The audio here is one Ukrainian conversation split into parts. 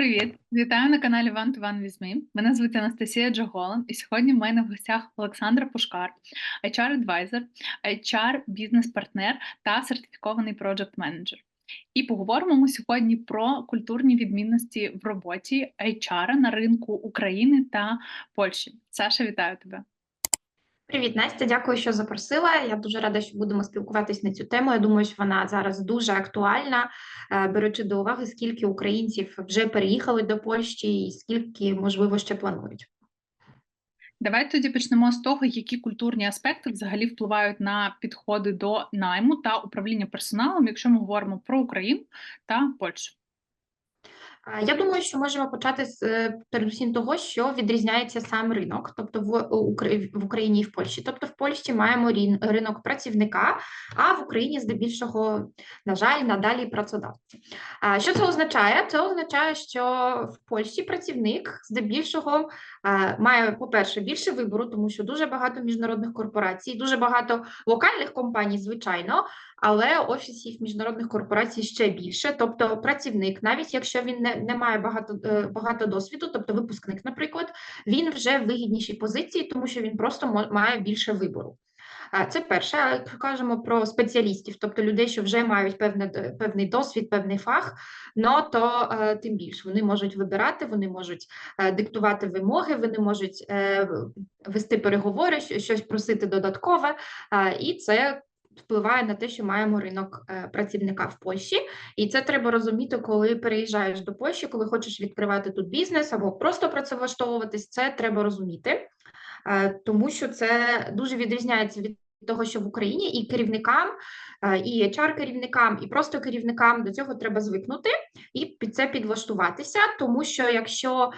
Привіт! Вітаю на каналі One to One with Me. Мене звуть Анастасія Джоголан, і сьогодні в мене в гостях Олександра Пушкар, HR-адвайзер, HR-бізнес-партнер та сертифікований проджект менеджер. І поговоримо ми сьогодні про культурні відмінності в роботі HR на ринку України та Польщі. Саша, вітаю тебе! Привіт, Настя. Дякую, що запросила. Я дуже рада, що будемо спілкуватись на цю тему. Я думаю, що вона зараз дуже актуальна, е, беручи до уваги, скільки українців вже переїхали до Польщі, і скільки можливо ще планують. Давайте тоді почнемо з того, які культурні аспекти взагалі впливають на підходи до найму та управління персоналом, якщо ми говоримо про Україну та Польщу. Я думаю, що можемо почати з е, передусім того, що відрізняється сам ринок, тобто в Україні і в Польщі. Тобто, в Польщі маємо ринок працівника, а в Україні здебільшого, на жаль, надалі працедавці. Що це означає? Це означає, що в Польщі працівник здебільшого має, по-перше, більше вибору, тому що дуже багато міжнародних корпорацій, дуже багато локальних компаній, звичайно, але офісів міжнародних корпорацій ще більше. Тобто, працівник, навіть якщо він не, не має багато е, багато досвіду, тобто випускник, наприклад, він вже в вигіднішій позиції, тому що він просто має більше вибору. Це перше, як кажемо про спеціалістів, тобто людей, що вже мають певне, певний досвід, певний фах, но то е, тим більше вони можуть вибирати, вони можуть е, диктувати вимоги, вони можуть е, вести переговори, щось просити додаткове, і це впливає на те, що маємо ринок е, працівника в Польщі, і це треба розуміти, коли переїжджаєш до Польщі, коли хочеш відкривати тут бізнес або просто працевлаштовуватись. Це треба розуміти, е, тому що це дуже відрізняється від. Того, що в Україні і керівникам, е, і hr керівникам і просто керівникам до цього треба звикнути і під це підлаштуватися, тому що якщо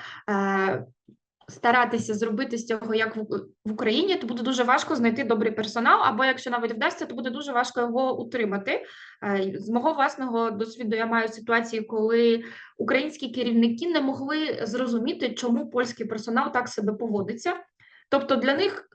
старатися зробити з цього як в Україні, то буде дуже важко знайти добрий персонал, або якщо навіть вдасться, то буде дуже важко його утримати. Е, з мого власного досвіду я маю ситуації, коли українські керівники не могли зрозуміти, чому польський персонал так себе поводиться. Тобто для них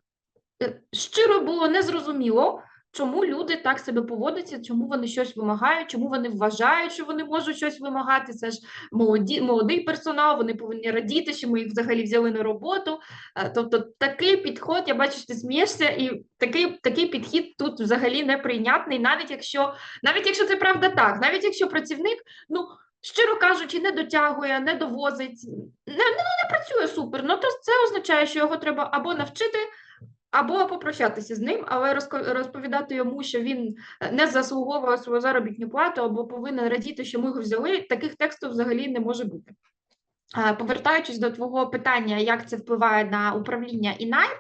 е, щиро було незрозуміло, чому люди так себе поводяться, чому вони щось вимагають, чому вони вважають, що вони можуть щось вимагати. Це ж молоді, молодий персонал, вони повинні радіти, що ми їх взагалі взяли на роботу. Е, тобто такий підход, я бачу, що ти смієшся, і такий такий підхід тут взагалі неприйнятний, навіть якщо навіть якщо це правда так, навіть якщо працівник, ну. Щиро кажучи, не дотягує, не довозить, не не, не працює супер. Ну то це означає, що його треба або навчити, або попрощатися з ним, але розповідати йому, що він е, не заслуговує свою заробітну плату, або повинен радіти, що ми його взяли. Таких текстів взагалі не може бути. Повертаючись до твого питання, як це впливає на управління і найм,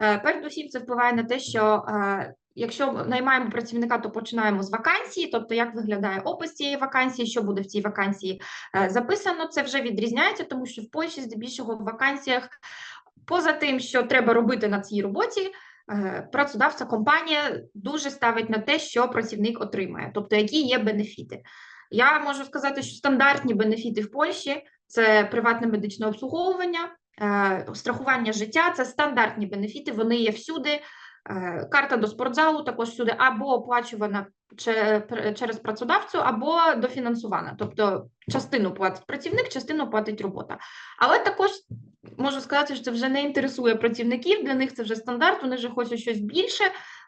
е, передусім це впливає на те, що е, якщо наймаємо працівника, то починаємо з вакансії, тобто як виглядає опис цієї вакансії, що буде в цій вакансії записано, це вже відрізняється, тому що в Польщі здебільшого в вакансіях Поза тим, що треба робити на цій роботі, е, працедавця компанія дуже ставить на те, що працівник отримає, тобто які є бенефіти. Я можу сказати, що стандартні бенефіти в Польщі це приватне медичне обслуговування, е, страхування життя це стандартні бенефіти, вони є всюди. Е, карта до спортзалу також всюди або оплачувана через працедавцю, або дофінансована. Тобто частину платить працівник, частину платить робота. Але також можу сказати, що це вже не інтересує працівників, для них це вже стандарт, вони вже хочуть щось більше.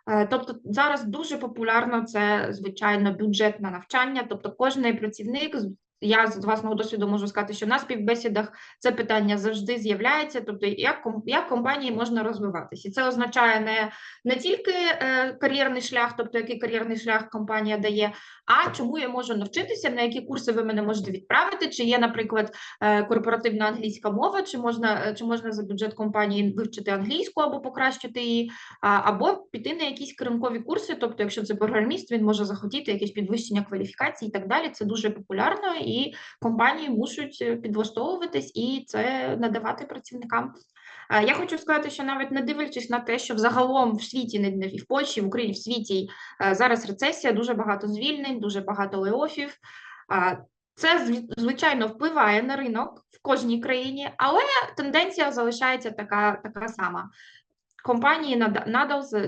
Е, тобто зараз дуже популярно це звичайно бюджетне навчання, тобто кожен працівник я з власного досвіду можу сказати, що на співбесідах це питання завжди з'являється, тобто як як компанії можна розвиватися, і це означає не не тільки е, кар'єрний шлях, тобто який кар'єрний шлях компанія дає, а чому я можу навчитися, на які курси ви мене можете відправити, чи є, наприклад, е, корпоративна англійська мова, чи можна е, чи можна за бюджет компанії вивчити англійську або покращити її, або піти на якісь керункові курси, тобто, якщо це програміст, він може захотіти якесь підвищення кваліфікації і так далі. Це дуже популярно і компанії мусять е, підлаштовуватись і це надавати працівникам. Я хочу сказати, що навіть не дивлячись на те, що взагалом в світі, не в Польщі, в Україні в світі е, зараз рецесія, дуже багато звільнень, дуже багато леофів. Це звичайно впливає на ринок в кожній країні, але тенденція залишається така така сама. Компанії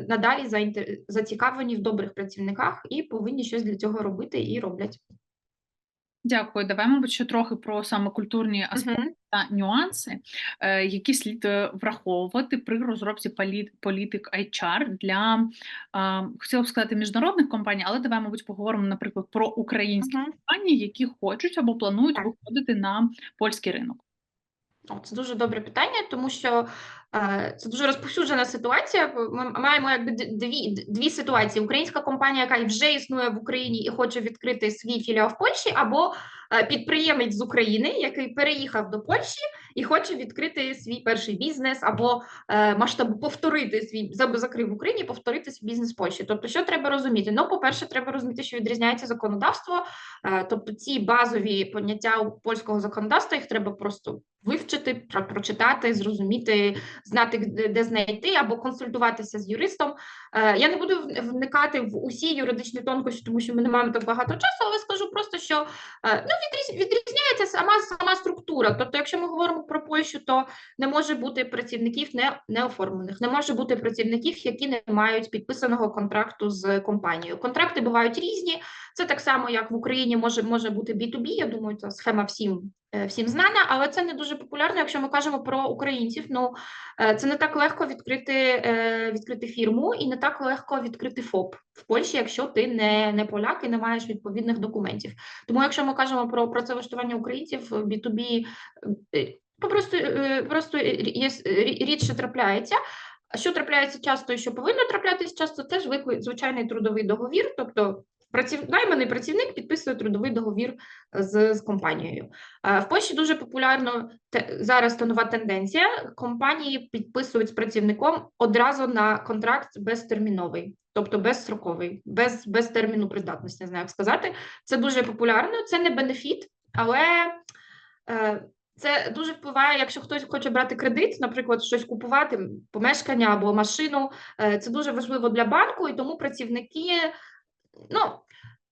надалі зацікавлені в добрих працівниках і повинні щось для цього робити і роблять. Дякую. Давай, мабуть, ще трохи про саме культурні аспекти Мгм. та нюанси, е, які слід е, враховувати при розробці полі- політик HR для хотіла б сказати міжнародних компаній, але давай, мабуть, поговоримо, наприклад, про українські Мгм. компанії, які хочуть або планують виходити на польський ринок. О, це дуже добре питання, тому що е, це дуже розповсюджена ситуація. Ми маємо якби дві, дві ситуації: українська компанія, яка вже існує в Україні і хоче відкрити свій філіал в Польщі, або е, підприємець з України, який переїхав до Польщі і хоче відкрити свій перший бізнес, або е, масштаб повторити свій за- закрив в Україні, повторити свій бізнес в Польщі. Тобто, що треба розуміти? Ну, по-перше, треба розуміти, що відрізняється законодавство. Е, Тобто ці базові поняття польського законодавства їх треба просто вивчити, прочитати, зрозуміти, знати, де знайти, або консультуватися з юристом. Е, Я не буду вникати в усі юридичні тонкощі, тому що ми не маємо так багато часу, але скажу просто, що е, ну, відріз- відрізняється сама сама структура. Тобто, якщо ми говоримо про Польщу, то не може бути працівників не, неоформлених, не може бути працівників, які не мають підписаного контракту з компанією. Контракти бувають різні. Це так само, як в Україні може, може бути B2B, Я думаю, ця схема всім. Е, Всім знана, але це не дуже популярно, якщо ми кажемо про українців. Ну е, це не так легко відкрити е, відкрити фірму і не так легко відкрити ФОП в Польщі, якщо ти не, не поляк і не маєш відповідних документів. Тому, якщо ми кажемо про працевлаштування українців в B2B, е, попросту просто рідше трапляється. Що трапляється часто і що повинно траплятися часто, це звиклий звичайний трудовий договір, тобто праців... найманий працівник підписує трудовий договір з, з компанією. Е, В Польщі дуже популярно те, зараз та нова тенденція. Компанії підписують з працівником одразу на контракт безтерміновий, тобто безстроковий, без, без терміну придатності, не знаю, як сказати. Це дуже популярно, це не бенефіт, але. е, Це дуже впливає, якщо хтось хоче брати кредит, наприклад, щось купувати, помешкання або машину. е, Це дуже важливо для банку, і тому працівники, ну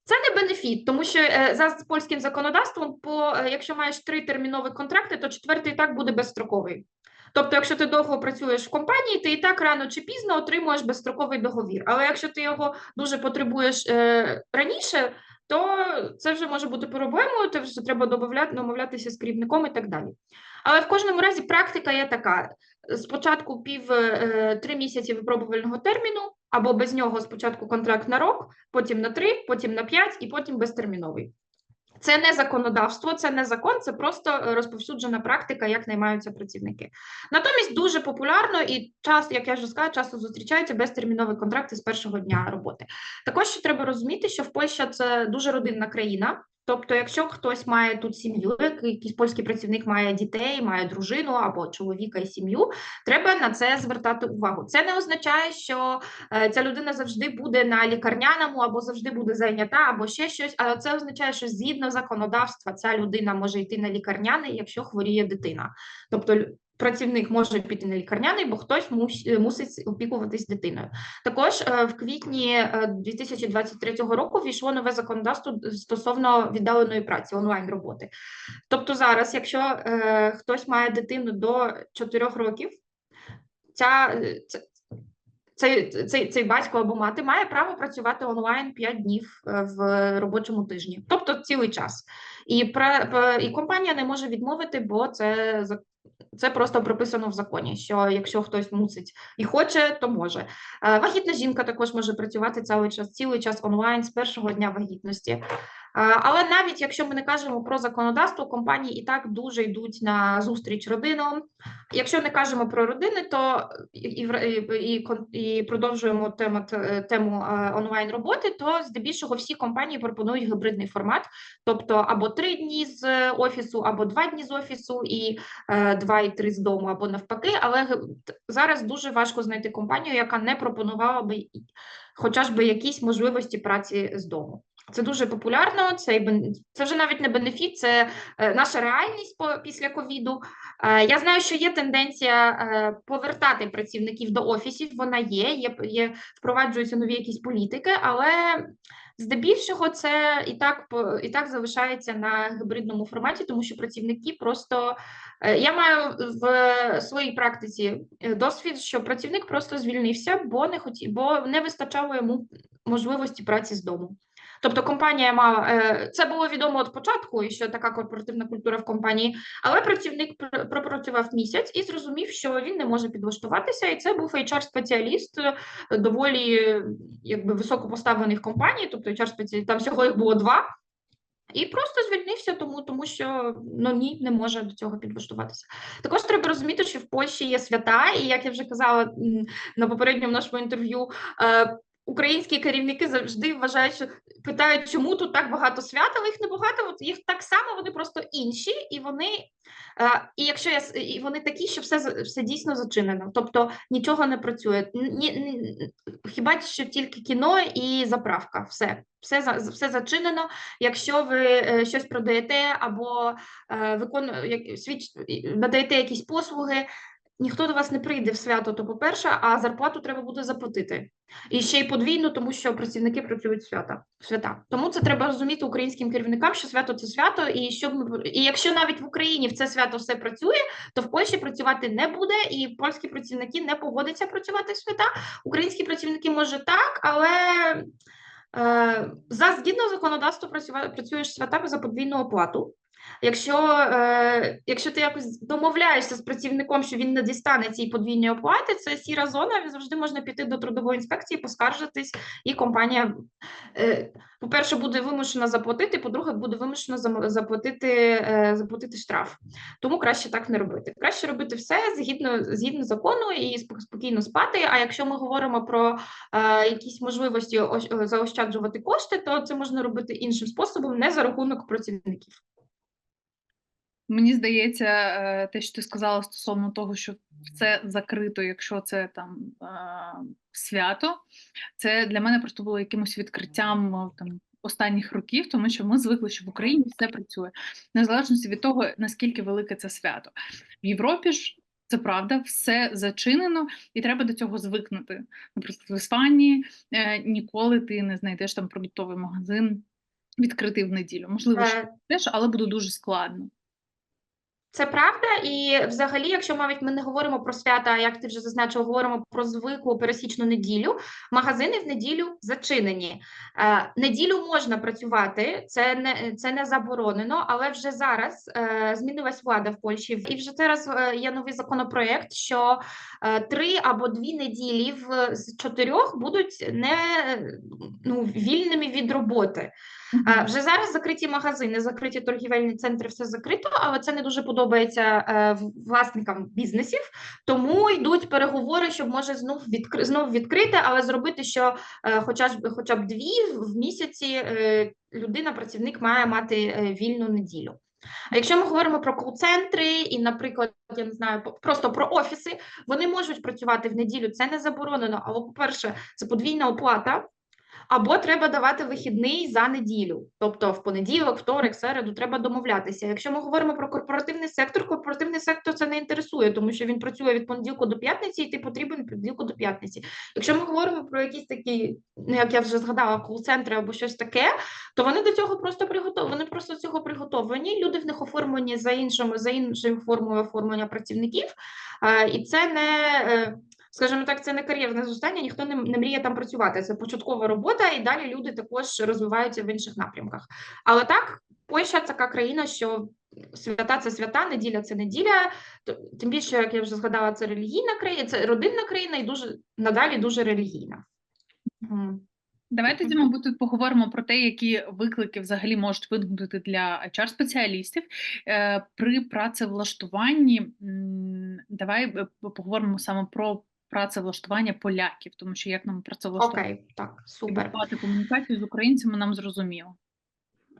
це не бенефіт, тому що е, за польським законодавством, по е, якщо маєш три термінові контракти, то четвертий і так буде безстроковий. Тобто, якщо ти довго працюєш в компанії, ти і так рано чи пізно отримуєш безстроковий договір. Але якщо ти його дуже потребуєш е, раніше, то це вже може бути проблемою, вже треба домовлятися з керівником і так далі. Але в кожному разі практика є така: спочатку пів е, три місяці випробувального терміну, або без нього спочатку контракт на рок, потім на три, потім на п'ять і потім безтерміновий. Це не законодавство, це не закон, це просто розповсюджена практика, як наймаються працівники. Натомість дуже популярно і час, як я вже сказала, часто зустрічаються безтермінові контракти з першого дня роботи. Також ще треба розуміти, що в Польща це дуже родинна країна. Тобто, якщо хтось має тут сім'ю, якийсь польський працівник має дітей, має дружину або чоловіка і сім'ю, треба на це звертати увагу. Це не означає, що е, ця людина завжди буде на лікарняному або завжди буде зайнята, або ще щось. Але це означає, що згідно законодавства ця людина може йти на лікарняний, якщо хворіє дитина. Тобто працівник може піти на лікарняний, бо хтось мус- мусить опікуватись дитиною. Також е, в квітні е, 2023 року війшло нове законодавство стосовно віддаленої праці, онлайн роботи. Тобто, зараз, якщо е, хтось має дитину до 4 років, ця, е, цей, цей, цей батько або мати має право працювати онлайн 5 днів е, в робочому тижні, тобто цілий час. І, і компанія не може відмовити, бо це це просто прописано в законі, що якщо хтось мусить і хоче, то може. Е, Вагітна жінка також може працювати цілий час, цілий час онлайн з першого дня вагітності. Е, Але навіть якщо ми не кажемо про законодавство, компанії і так дуже йдуть на зустріч родинам. Якщо не кажемо про родини, то і, і, і, продовжуємо тему, тему е, онлайн роботи, то здебільшого всі компанії пропонують гібридний формат, тобто або три дні з офісу, або два дні з офісу, і е, два і три з дому, або навпаки. Але зараз дуже важко знайти компанію, яка не пропонувала би хоча би якісь можливості праці з дому. Це дуже популярно. Це це вже навіть не бенефіт, це е, наша реальність після ковіду. Е, Я знаю, що є тенденція е, повертати працівників до офісів. Вона є, є, є впроваджуються нові якісь політики, але здебільшого це і так і так залишається на гібридному форматі, тому що працівники просто я маю в своїй практиці досвід, що працівник просто звільнився, бо не хотів, бо не вистачало йому можливості праці з дому. Тобто компанія мала е, це було відомо від початку, і що така корпоративна культура в компанії, але працівник пропрацював місяць і зрозумів, що він не може підлаштуватися, і це був HR-спеціаліст е, доволі якби високопоставлених компаній, тобто HR-спеціаліст, там всього їх було два. І просто звільнився тому, тому що ну ні, не може до цього підлаштуватися. Також треба розуміти, що в Польщі є свята, і як я вже казала на попередньому нашому інтерв'ю, е, українські керівники завжди вважають, що питають, чому тут так багато свят, але їх небагато. От їх так само, вони просто інші, і вони. е, І якщо я і вони такі, що все все дійсно зачинено, тобто нічого не працює. Ні, хіба що тільки кіно і заправка, все, все за- все зачинено. Якщо ви е, щось продаєте або е, викону, як, свіч, надаєте якісь послуги, ніхто до вас не прийде в свято, то по-перше, а зарплату треба буде заплатити. І ще й подвійно, тому що працівники працюють свята. свята. Тому це треба розуміти українським керівникам, що свято це свято, і щоб ми і якщо навіть в Україні в це свято все працює, то в Польщі працювати не буде, і польські працівники не погодяться працювати в свята. Українські працівники може так, але е, за згідно законодавства працюєш святами за подвійну оплату. Якщо, е, якщо ти якось домовляєшся з працівником, що він не дістане цієї подвійної оплати, це сіра зона. Він завжди можна піти до трудової інспекції, поскаржитись, і компанія, е, по-перше, буде вимушена заплатити, по-друге, буде вимушена заплатити, е, заплатити штраф. Тому краще так не робити. Краще робити все згідно згідно закону і спокійно спати. А якщо ми говоримо про е, якісь можливості е, заощаджувати кошти, то це можна робити іншим способом, не за рахунок працівників. Мені здається, е, те, що ти сказала стосовно того, що все закрито, якщо це там е, свято, це для мене просто було якимось відкриттям е, там останніх років, тому що ми звикли, що в Україні все працює, незалежно від того, наскільки велике це свято. В Європі ж це правда, все зачинено, і треба до цього звикнути. Наприклад, в Іспанії е, ніколи ти не знайдеш там продуктовий магазин відкритий в неділю. Можливо, що теж, але буде дуже складно. Це правда, і взагалі, якщо навіть ми не говоримо про свята, як ти вже зазначив, говоримо про звиклу пересічну неділю, магазини в неділю зачинені. Е, неділю можна працювати, це не це не заборонено, але вже зараз е, змінилась влада в Польщі, і вже зараз е, є новий законопроект, що е, три або дві неділі в з чотирьох будуть не ну, вільними від роботи. Вже зараз закриті магазини, закриті торгівельні центри, все закрито, але це не дуже подобається е, власникам бізнесів. Тому йдуть переговори, щоб може знов відкри... знов відкрити, але зробити, що е, хоча б хоча б дві в місяці е, людина, працівник має мати е, вільну неділю. А якщо ми говоримо про кол-центри і, наприклад, я не знаю, просто про офіси, вони можуть працювати в неділю. Це не заборонено. Але, по-перше, це подвійна оплата. Або треба давати вихідний за неділю, тобто в понеділок, вторик, середу треба домовлятися. Якщо ми говоримо про корпоративний сектор, корпоративний сектор це не інтересує, тому що він працює від понеділку до п'ятниці, і ти потрібен від понеділку до п'ятниці. Якщо ми говоримо про якісь такі, ну як я вже згадала, кол-центри або щось таке, то вони до цього просто приготовлені. Вони просто до цього приготовлені. Люди в них оформлені за іншими за іншою формою оформлення працівників, е, і це не. Скажімо так, це не кар'єрне зростання, ніхто не, не мріє там працювати. Це початкова робота, і далі люди також розвиваються в інших напрямках. Але так, Польща така країна, що свята це свята, неділя це неділя. Тим більше, як я вже згадала, це релігійна країна, це родинна країна і дуже надалі дуже релігійна. Давайте тоді, мабуть, тут поговоримо про те, які виклики взагалі можуть виникнути для HR-спеціалістів Е, при працевлаштуванні. Давай е, поговоримо саме про працевлаштування поляків, тому що як нам працевлаштувати Окей, так, супер. комунікацію з українцями, нам зрозуміло.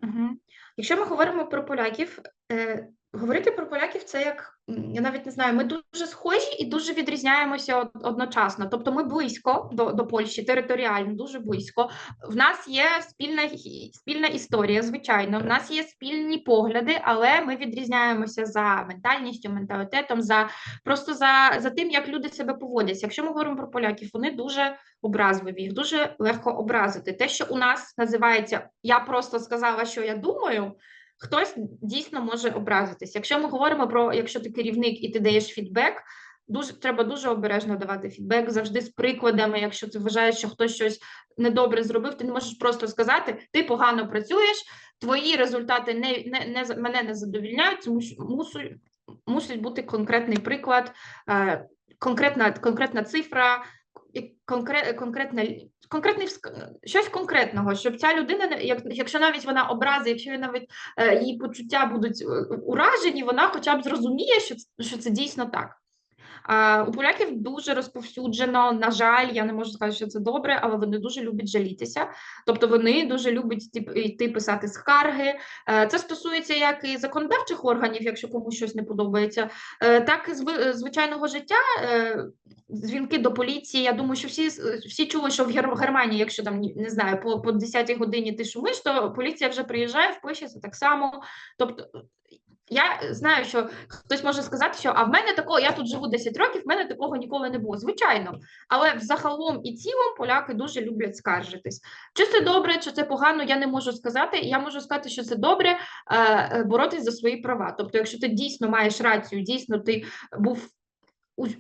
Угу. Якщо ми говоримо про поляків, е, говорити про поляків це як я навіть не знаю, ми дуже схожі і дуже відрізняємося одночасно. Тобто ми близько до, до Польщі, територіально, дуже близько. В нас є спільна спільна історія, звичайно. В нас є спільні погляди, але ми відрізняємося за ментальністю, менталітетом, за просто за, за тим, як люди себе поводять. Якщо ми говоримо про поляків, вони дуже образливі, їх дуже легко образити. Те, що у нас називається я просто сказала, що я думаю. Хтось дійсно може образитись. Якщо ми говоримо про якщо ти керівник і ти даєш фідбек, дуже треба дуже обережно давати фідбек, завжди з прикладами. Якщо ти вважаєш, що хтось щось недобре зробив, ти не можеш просто сказати: ти погано працюєш, твої результати не, не, не мене не задовільняють, тому що мусить, мусить бути конкретний приклад, е, конкретна, конкретна цифра. Конкрет, конкретна конкретний щось конкретного, щоб ця людина, як якщо навіть вона образи, якщо навіть е, її почуття будуть е, уражені, вона хоча б зрозуміє, що що це дійсно так. У поляків дуже розповсюджено, на жаль, я не можу сказати, що це добре, але вони дуже люблять жалітися. Тобто вони дуже люблять йти писати скарги. Е, це стосується як і законодавчих органів, якщо комусь щось не подобається, е, так і звичайного життя. Е, дзвінки до поліції. Я думаю, що всі всі чули, що в Германії, якщо там не знаю, по по 10-й годині ти шумиш, то поліція вже приїжджає, впишеться так само. Тобто я знаю, що хтось може сказати, що а в мене такого, я тут живу 10 років, в мене такого ніколи не було. Звичайно, але взагалом і цілом поляки дуже люблять скаржитись. Чи це добре, чи це погано, я не можу сказати. Я можу сказати, що це добре е, е боротись за свої права. Тобто, якщо ти дійсно маєш рацію, дійсно ти був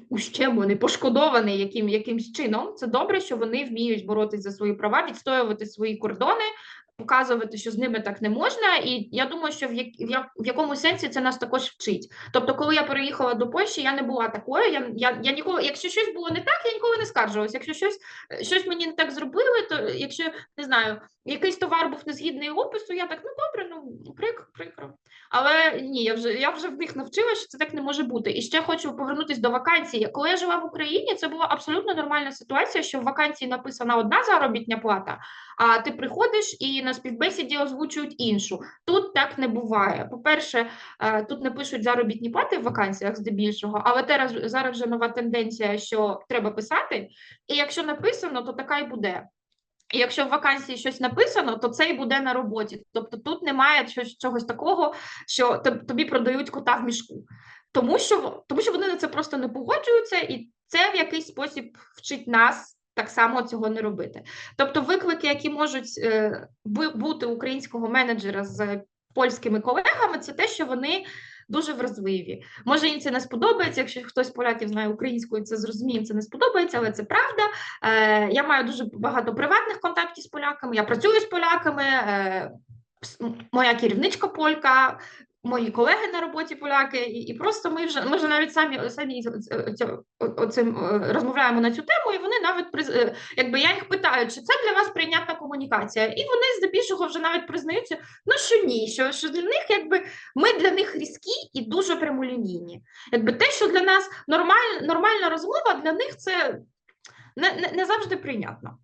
ущемлений, пошкодований яким, якимсь чином, це добре, що вони вміють боротись за свої права, відстоювати свої кордони, показувати, що з ними так не можна, і я думаю, що в як в якому сенсі це нас також вчить. Тобто, коли я переїхала до Польщі, я не була такою. Я я, я ніколи, якщо щось було не так, я ніколи не скаржилася. Якщо щось щось мені не так зробили, то якщо не знаю, якийсь товар був незгідний опису, я так ну добре, ну прик, прикро. Але ні, я вже я вже в них навчилася, що це так не може бути. І ще хочу повернутися до вакансії. Коли я жила в Україні, це була абсолютно нормальна ситуація, що в вакансії написана одна заробітня плата, а ти приходиш і на співбесіді озвучують іншу. Тут так не буває. По-перше, е, тут не пишуть заробітні плати в вакансіях здебільшого, але зараз зараз вже нова тенденція, що треба писати. І якщо написано, то така й буде. І якщо в вакансії щось написано, то це і буде на роботі. Тобто тут немає чогось такого, що тобі продають кота в мішку, тому що тому що вони на це просто не погоджуються, і це в якийсь спосіб вчить нас так само цього не робити. Тобто, виклики, які можуть е, бути українського менеджера з польськими колегами, це те, що вони. Дуже вразливі. Може, їм це не сподобається. Якщо хтось з поляків знає українською, це зрозуміє, це не сподобається, але це правда. Е, Я маю дуже багато приватних контактів з поляками. Я працюю з поляками. Е, Моя керівничка полька, мої колеги на роботі поляки, і і просто ми вже ми вже навіть самі самі оцим е, розмовляємо на цю тему, і вони навіть е, якби я їх питаю, чи це для вас прийнятна комунікація, і вони здебільшого вже навіть признаються, ну що ні, що що для них, якби ми для них різкі і дуже прямолінійні. Якби те, що для нас нормаль, нормальна розмова, для них це не, не, не завжди прийнятно.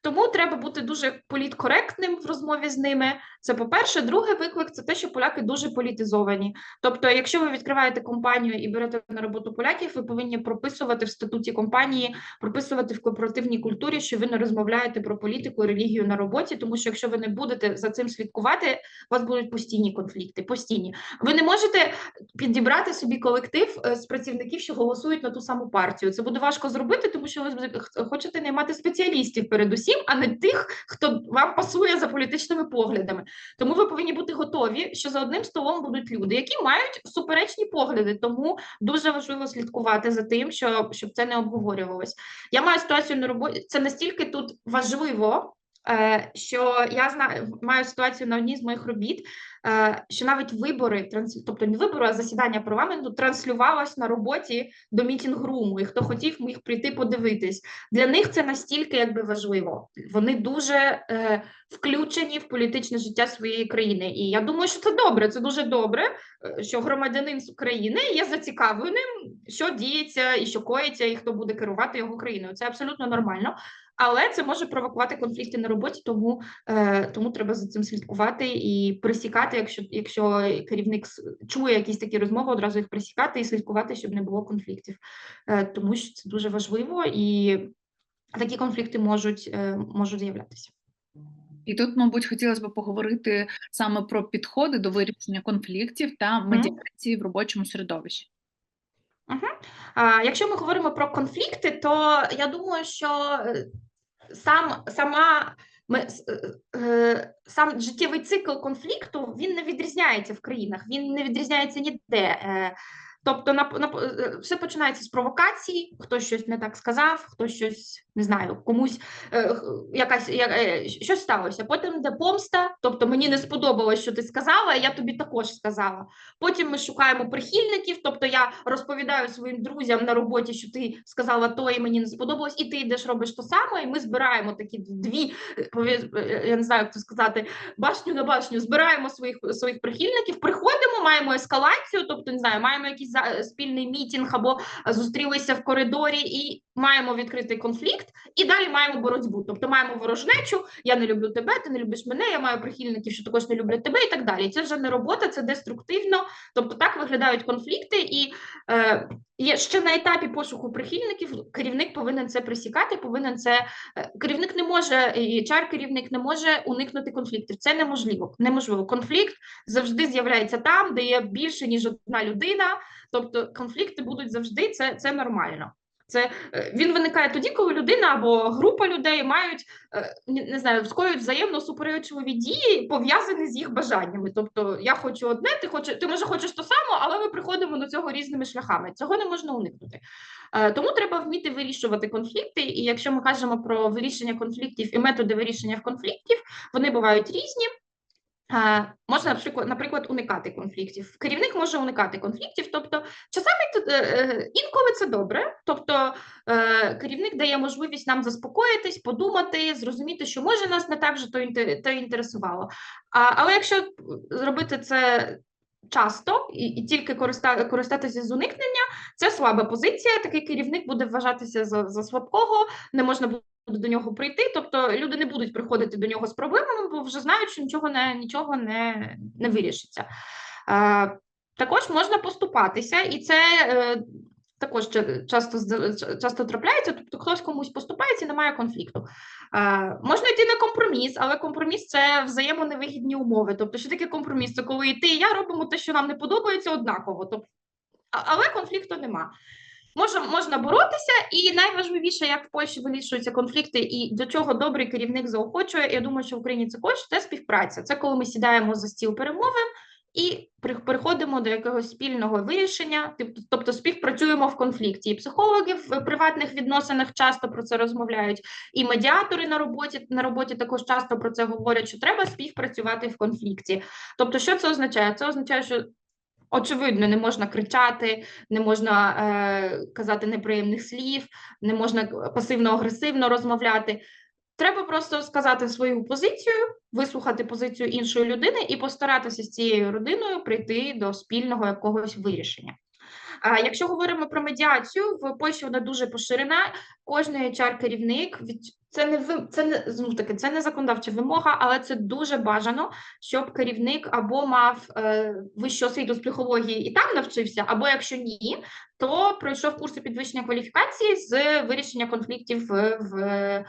Тому треба бути дуже політкоректним в розмові з ними. Це по-перше, другий виклик це те, що поляки дуже політизовані. Тобто, якщо ви відкриваєте компанію і берете на роботу поляків, ви повинні прописувати в статуті компанії, прописувати в корпоративній культурі, що ви не розмовляєте про політику і релігію на роботі, тому що якщо ви не будете за цим слідкувати, у вас будуть постійні конфлікти. Постійні. Ви не можете підібрати собі колектив е, з працівників, що голосують на ту саму партію. Це буде важко зробити, тому що ви хочете наймати спеціалістів передусім, а не тих, хто вам пасує за політичними поглядами. Тому ви повинні бути готові, що за одним столом будуть люди, які мають суперечні погляди. Тому дуже важливо слідкувати за тим, щоб, щоб це не обговорювалось. Я маю ситуацію на роботі. Це настільки тут важливо. Е, що я знаю, маю ситуацію на одній з моїх робіт, е, що навіть вибори, тобто не вибори, а засідання парламенту транслювалось на роботі до мітінгруму, і хто хотів, міг прийти подивитись. Для них це настільки якби важливо. Вони дуже е, включені в політичне життя своєї країни. І я думаю, що це добре. Це дуже добре, що громадянин з України є зацікавленим, що діється і що коїться, і хто буде керувати його країною. Це абсолютно нормально але це може провокувати конфлікти на роботі, тому е, тому треба за цим слідкувати і присікати, якщо якщо керівник чує якісь такі розмови, одразу їх присікати і слідкувати, щоб не було конфліктів, е, тому що це дуже важливо і такі конфлікти можуть, е, можуть з'являтися. І тут, мабуть, хотілося б поговорити саме про підходи до вирішення конфліктів та медіації mm. в робочому середовищі. Угу. А, Якщо ми говоримо про конфлікти, то я думаю, що сам сама е, е, сам життєвий цикл конфлікту він не відрізняється в країнах, він не відрізняється ніде. Е, Тобто, на, на все починається з провокації, хтось щось не так сказав, хтось щось не знаю, комусь е, якась я, е, щось сталося. Потім йде помста, тобто мені не сподобалось, що ти сказала, я тобі також сказала. Потім ми шукаємо прихильників, тобто я розповідаю своїм друзям на роботі, що ти сказала то, і мені не сподобалось, і ти йдеш робиш то саме, і ми збираємо такі дві, е, е, я не знаю, як це сказати, башню на башню, збираємо своїх своїх прихильників, приходимо, маємо ескалацію, тобто не знаю, маємо якийсь спільний мітінг або зустрілися в коридорі і маємо відкритий конфлікт, і далі маємо боротьбу. Тобто маємо ворожнечу, я не люблю тебе, ти не любиш мене, я маю прихильників, що також не люблять тебе, і так далі. Це вже не робота, це деструктивно. Тобто так виглядають конфлікти, і е, є ще на етапі пошуку прихильників. Керівник повинен це присікати, повинен це е, керівник не може, і чар керівник не може уникнути конфліктів. Це неможливо. Неможливо. Конфлікт завжди з'являється там, де є більше ніж одна людина. Тобто конфлікти будуть завжди. Це, це нормально. Це е, він виникає тоді, коли людина або група людей мають е, не знаю, скоюють взаємно суперечливі дії, пов'язані з їх бажаннями. Тобто, я хочу одне, ти хочеш, ти може хочеш то само, але ми приходимо до цього різними шляхами. Цього не можна уникнути. Е, Тому треба вміти вирішувати конфлікти. І якщо ми кажемо про вирішення конфліктів і методи вирішення конфліктів, вони бувають різні. Можна, наприклад, уникати конфліктів. Керівник може уникати конфліктів, тобто часами е, е, інколи це добре. Тобто е, керівник дає можливість нам заспокоїтись, подумати, зрозуміти, що може нас не так же то, інте- інтересувало. Але якщо зробити це часто і, і тільки користа, користатися з уникнення, це слаба позиція. Такий керівник буде вважатися за, за слабкого, не можна буде до нього прийти. Тобто люди не будуть приходити до нього з проблемами, бо вже знають, що нічого не нічого не, не вирішиться. Е, також можна поступатися, і це е, також часто часто трапляється. Тобто хтось комусь поступається, і немає конфлікту. Е, можна йти на компроміс, але компроміс це взаємоневигідні умови. Тобто, що таке компроміс? Це коли і ти і я робимо те, що нам не подобається, однаково. Тобто, але конфлікту нема. Можна, можна боротися, і найважливіше, як в Польщі вирішуються конфлікти, і до чого добрий керівник заохочує. Я думаю, що в Україні це також це співпраця. Це коли ми сідаємо за стіл перемовин і при- переходимо до якогось спільного вирішення, тобто співпрацюємо в конфлікті. І психологи в приватних відносинах часто про це розмовляють, і медіатори на роботі на роботі також часто про це говорять, що треба співпрацювати в конфлікті. Тобто, що це означає? Це означає, що Очевидно, не можна кричати, не можна е, казати неприємних слів, не можна пасивно-агресивно розмовляти. Треба просто сказати свою позицію, вислухати позицію іншої людини і постаратися з цією родиною прийти до спільного якогось вирішення. А якщо говоримо про медіацію, в Польщі вона дуже поширена. Кожний HR-керівник від це не ви це не знов таки, це не законодавча вимога, але це дуже бажано, щоб керівник або мав е, вищу освіту з психології і там навчився, або якщо ні, то пройшов курси підвищення кваліфікації з вирішення конфліктів в, в,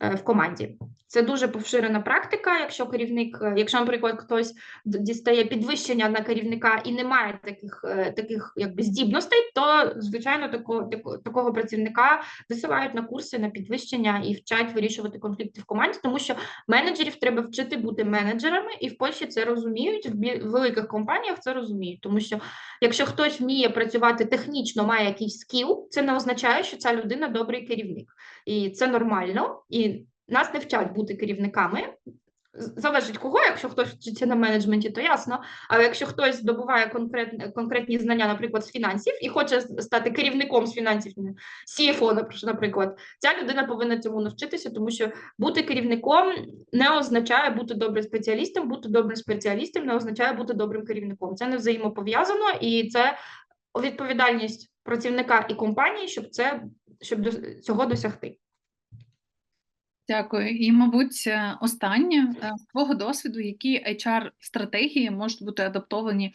в команді. Це дуже поширена практика. Якщо керівник, е, якщо, наприклад, хтось дістає підвищення на керівника і не має таких, е, таких якби здібностей, то звичайно такого, такого, такого працівника висилають на курси на підвищення і вчать вирішувати конфлікти в команді, тому що менеджерів треба вчити бути менеджерами, і в Польщі це розуміють. В великих компаніях це розуміють, тому що якщо хтось вміє працювати технічно, має якийсь скіл, це не означає, що ця людина добрий керівник, і це нормально. І нас не вчать бути керівниками. Залежить кого, якщо хтось вчиться на менеджменті, то ясно. Але якщо хтось здобуває конкретні, конкретні знання, наприклад, з фінансів, і хоче стати керівником з фінансів, CFO, наприклад, ця людина повинна цьому навчитися, тому що бути керівником не означає бути добрим спеціалістом, бути добрим спеціалістом не означає бути добрим керівником. Це не взаємопов'язано, і це відповідальність працівника і компанії, щоб це щоб до цього досягти. Дякую. І, мабуть, е, останнє е, з твого досвіду, які HR-стратегії можуть бути адаптовані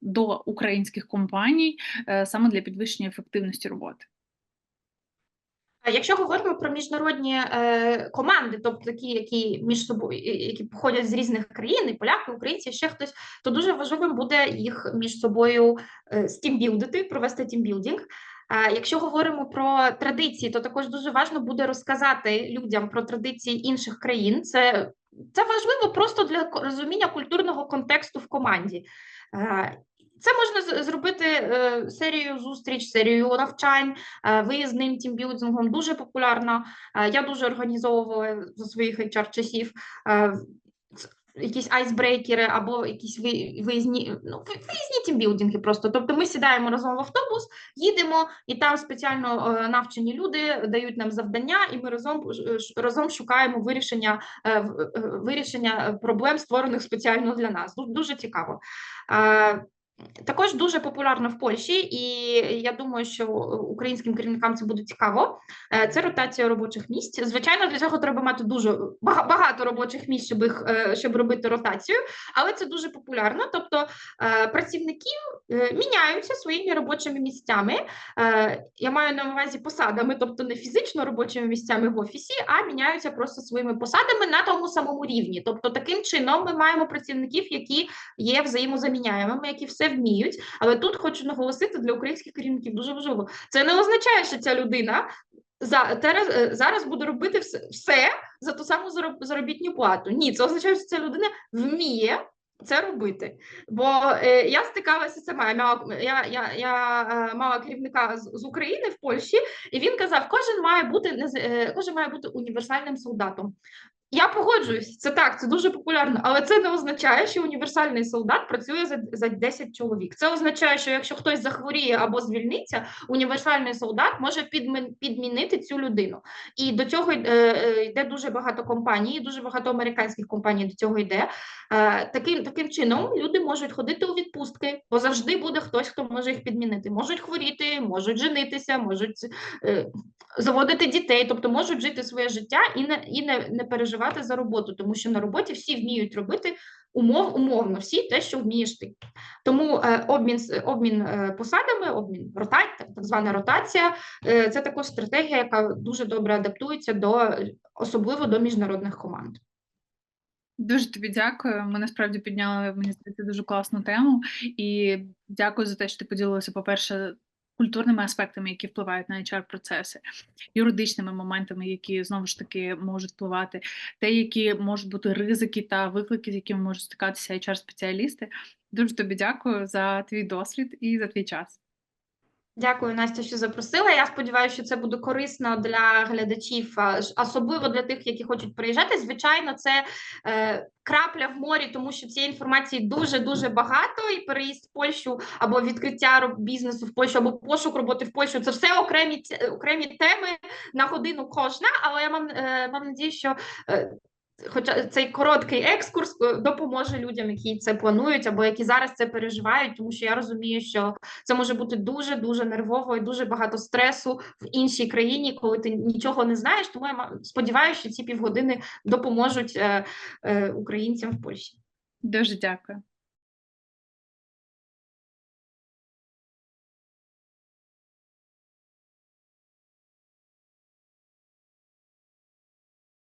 до українських компаній е, саме для підвищення ефективності роботи? Якщо говоримо про міжнародні е, команди, тобто такі, які між собою, які походять з різних країн, і поляки, українці, ще хтось, то дуже важливим буде їх між собою стімбілдити, провести тімбілдинг. Якщо говоримо про традиції, то також дуже важливо буде розказати людям про традиції інших країн. Це, це важливо просто для розуміння культурного контексту в команді. Це можна зробити е, серію зустріч, серію навчань, е, виїзним тімбілдингом. Дуже популярно. Е, я дуже організовувала за своїх HR-часів. Якісь айсбрейкери або якісь ви- виїзні, ну, виїзні тімбілдинги просто. Тобто ми сідаємо разом в автобус, їдемо, і там спеціально е, навчені люди дають нам завдання, і ми разом, е, разом шукаємо вирішення, е, вирішення проблем, створених спеціально для нас. Дуже цікаво. Також дуже популярно в Польщі, і я думаю, що українським керівникам це буде цікаво. Е, Це ротація робочих місць. Звичайно, для цього треба мати дуже багато робочих місць, щоб їх е, щоб робити ротацію, але це дуже популярно. Тобто е, працівників міняються своїми робочими місцями. Е, Я маю на увазі посадами, тобто не фізично робочими місцями в офісі, а міняються просто своїми посадами на тому самому рівні. Тобто, таким чином ми маємо працівників, які є взаємозаміняємими, які все вміють. Але тут хочу наголосити для українських керівників дуже важливо. Це не означає, що ця людина за зараз, е, зараз буде робити все, все за ту саму зароб- заробітну плату. Ні, це означає, що ця людина вміє. Це робити, бо е, я стикалася сама. Я мала я, я, я е, мала керівника з, з України в Польщі, і він казав: кожен має бути не е, кожен має бути універсальним солдатом. Я погоджуюсь, це так, це дуже популярно, але це не означає, що універсальний солдат працює за, за 10 чоловік. Це означає, що якщо хтось захворіє або звільниться, універсальний солдат може підмін, підмінити цю людину. І до цього е, е, йде дуже багато компаній, дуже багато американських компаній до цього йде. Е, таким, таким чином люди можуть ходити у відпустки, бо завжди буде хтось, хто може їх підмінити. Можуть хворіти, можуть женитися, можуть заводити дітей, тобто можуть жити своє життя і не і не, не переживати за роботу, тому що на роботі всі вміють робити умов умовно, всі те, що вмієш ти. Тому е, обмін обмін е, посадами, обмін рота, так, звана ротація, е, це також стратегія, яка дуже добре адаптується до особливо до міжнародних команд. Дуже тобі дякую. Ми насправді підняли мені здається дуже класну тему. І дякую за те, що ти поділилася, по-перше, культурними аспектами, які впливають на HR-процеси, юридичними моментами, які знову ж таки можуть впливати, те, які можуть бути ризики та виклики, з якими можуть стикатися HR-спеціалісти. Дуже тобі дякую за твій досвід і за твій час. Дякую, Настя, що запросила. Я сподіваюся, що це буде корисно для глядачів, особливо для тих, які хочуть приїжджати. Звичайно, це е, крапля в морі, тому що цієї інформації дуже дуже багато. І переїзд в Польщу або відкриття бізнесу в Польщу, або пошук роботи в Польщу. Це все окремі окремі теми на годину кожна. Але я мам, е, мам надію, що. Е, Хоча цей короткий екскурс е, допоможе людям, які це планують або які зараз це переживають, тому що я розумію, що це може бути дуже дуже нервово і дуже багато стресу в іншій країні, коли ти нічого не знаєш. Тому я сподіваюся, що ці півгодини допоможуть е, е, українцям в Польщі. Дуже дякую.